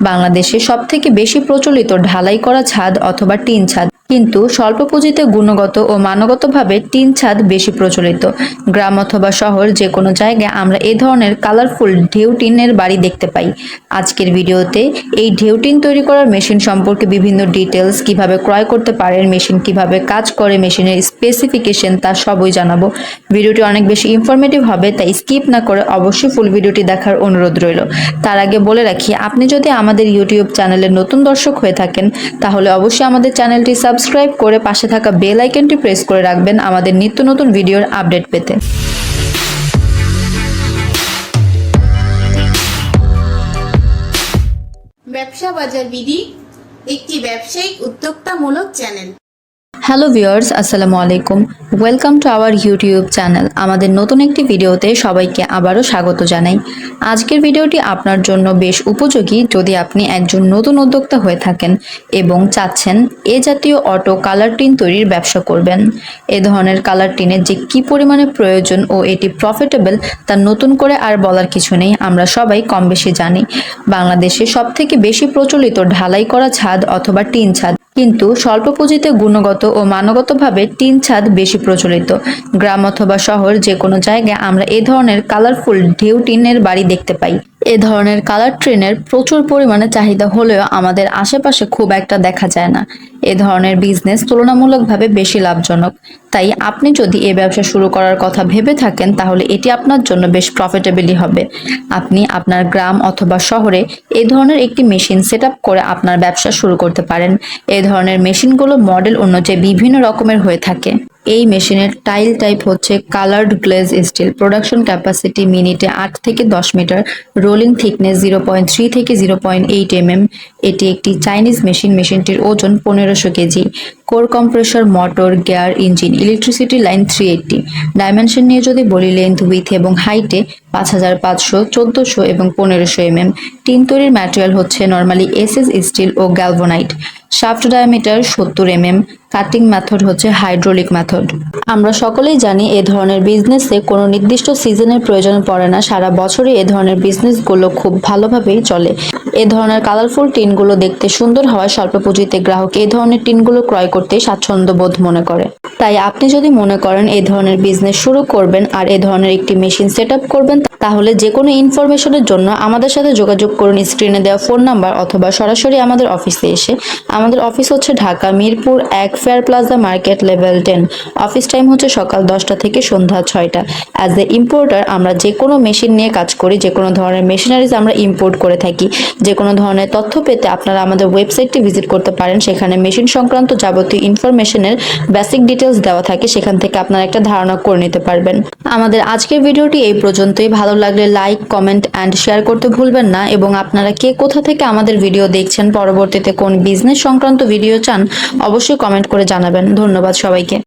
বাংলাদেশে সবথেকে বেশি প্রচলিত ঢালাই করা ছাদ অথবা টিন ছাদ। কিন্তু স্বল্প পুঁজিতে গুণগত ও মানগতভাবে টিন ছাদ বেশি প্রচলিত। গ্রাম অথবা শহর যে কোনো জায়গায় আমরা এ ধরনের কালারফুল ঢেউ টিনের বাড়ি দেখতে পাই। আজকের ভিডিওতে এই ঢেউ টিন তৈরি করার মেশিন সম্পর্কে বিভিন্ন ডিটেলস কীভাবে ক্রয় করতে পারেন, মেশিন কীভাবে কাজ করে, মেশিনের স্পেসিফিকেশন তা সবই জানাব। ভিডিওটি অনেক বেশি ইনফরমেটিভ হবে, তাই স্কিপ না করে অবশ্যই ফুল ভিডিওটি দেখার অনুরোধ রইল। তার আগে বলে রাখি, আপনি যদি আমাদের ইউটিউব চ্যানেলের নতুন দর্শক হয়ে থাকেন, তাহলে অবশ্যই আমাদের চ্যানেলটি সাবস্ক্রাইব করে পাশে থাকা বেল আইকনটি প্রেস করে রাখবেন আমাদের নিত্য নতুন ভিডিওর আপডেট পেতে। ব্যবসা বাজার বিধি, একটি ব্যবসায়িক উদ্যোক্তামূলক চ্যানেল। হ্যালো ভিউয়ার্স আসসালামু আলাইকুম। Welcome to our YouTube channel আমাদের নতুন একটি ভিডিওতে সবাইকে আবারও স্বাগত জানাই। আজকের ভিডিওটি আপনার জন্য বেশ উপযোগী যদি আপনি একজন নতুন উদ্যোক্তা হয়ে থাকেন এবং চাচ্ছেন এ জাতীয় অটো কালার টিন তৈরির ব্যবসা করবেন। এ ধরনের কালার টিনের যে কী পরিমাণে প্রয়োজন ও এটি প্রফিটেবল তা নতুন করে আর বলার কিছু নেই, আমরা সবাই কম বেশি জানি। বাংলাদেশে সবথেকে বেশি প্রচলিত ঢালাই করা ছাদ অথবা টিন ছাদ কিন্তু স্বল্প পুঁজিতে গুণগত ও মানগতভাবে টিন ছাদ বেশি প্রচলিত। গ্রাম অথবা শহর যে কোনো জায়গায় আমরা এ ধরনের কালারফুল ঢেউ টিনের বাড়ি দেখতে পাই। এ ধরনের কালার ট্রেনের প্রচুর পরিমাণে চাহিদা হলেও আমাদের আশেপাশে খুব একটা দেখা যায় না। এ ধরনের বিজনেস তুলনামূলকভাবে বেশি লাভজনক। তাই আপনি যদি এ ব্যবসা শুরু করার কথা ভেবে থাকেন, তাহলে এটি আপনার জন্য বেশ প্রফিটেবলই হবে। আপনি আপনার গ্রাম অথবা শহরে এ ধরনের একটি মেশিন সেট করে আপনার ব্যবসা শুরু করতে পারেন। এ ধরনের মেশিনগুলো মডেল অনুযায়ী বিভিন্ন রকমের হয়ে থাকে। এই মেশিনের টাইল টাইপ হচ্ছে coloured glaze steel production capacity মিনিটে আট থেকে দশ metre rolling thickness zero point three থেকে zero point eight M M এটি একটি চাইনিজ মেশিন মেশিনটির ওজন পনেরোশো KG. Core compressor motor gear engine electricity line three eighty dimension নিয়ে যদি বলি লেন্থ উইথ এবং হাইটে পাঁচ হাজার পাঁচশো, চোদ্দোশো এবং পনেরোশো এম এম টিন তৈরির ম্যাটেরিয়াল হচ্ছে নর্মালি এসএস স্টিল ও গ্যালভোনাইট শাফট ডায়ামিটার সত্তর এম এম কাটিং মেথড হচ্ছে হাইড্রোলিক মেথড আমরা সকলেই জানি এ ধরনের বিজনেসে কোনো নির্দিষ্ট সিজনের প্রয়োজন পড়ে না, সারা বছরই এ ধরনের বিজনেসগুলো খুব ভালোভাবেই চলে। এ ধরনের কালারফুল টিনগুলো দেখতে সুন্দর হওয়ায় স্বল্প পুঁজিতে গ্রাহক এই ধরনের টিনগুলো ক্রয় করতে স্বাচ্ছন্দ্য বোধ মনে করে। তাই আপনি যদি মনে করেন এই ধরনের বিজনেস শুরু করবেন আর এ ধরনের একটি মেশিন সেট করবেন, তাহলে যে কোনো ইনফরমেশনের জন্য আমাদের সাথে যোগাযোগ করুন স্ক্রিনে দেওয়া ফোন নাম্বার অথবা সরাসরি আমাদের অফিসে এসে। আমাদের অফিস হচ্ছে ঢাকা মিরপুর এক fair plaza market level ten office time হচ্ছে সকাল দশটা থেকে সন্ধ্যা ছয়টা। অ্যাজ এ ইম্পোর্টার আমরা যে কোনো মেশিন নিয়ে কাজ করি যে কোনো ধরনের মেশিনারিজ আমরা ইম্পোর্ট করে থাকি। যে কোনো ধরনের তথ্য পেতে আপনারা আমাদের ওয়েবসাইটটি ভিজিট করতে পারেন। সেখানে মেশিন সংক্রান্ত যাবতীয় ইনফরমেশনের বেসিক ডিটেলস দেওয়া থাকে। সেখান থেকে আপনারা একটা ধারণা করে নিতে পারবেন। আমাদের আজকের ভিডিওটি এই পর্যন্তই। ভালো লাগলে লাইক, কমেন্ট, অ্যান্ড শেয়ার করতে ভুলবেন না। এবং আপনারা কে কোথা থেকে আমাদের ভিডিও দেখছেন, পরবর্তীতে কোন বিজনেস সংক্রান্ত ভিডিও চান, অবশ্যই কমেন্ট করে জানাবেন। ধন্যবাদ সবাইকে।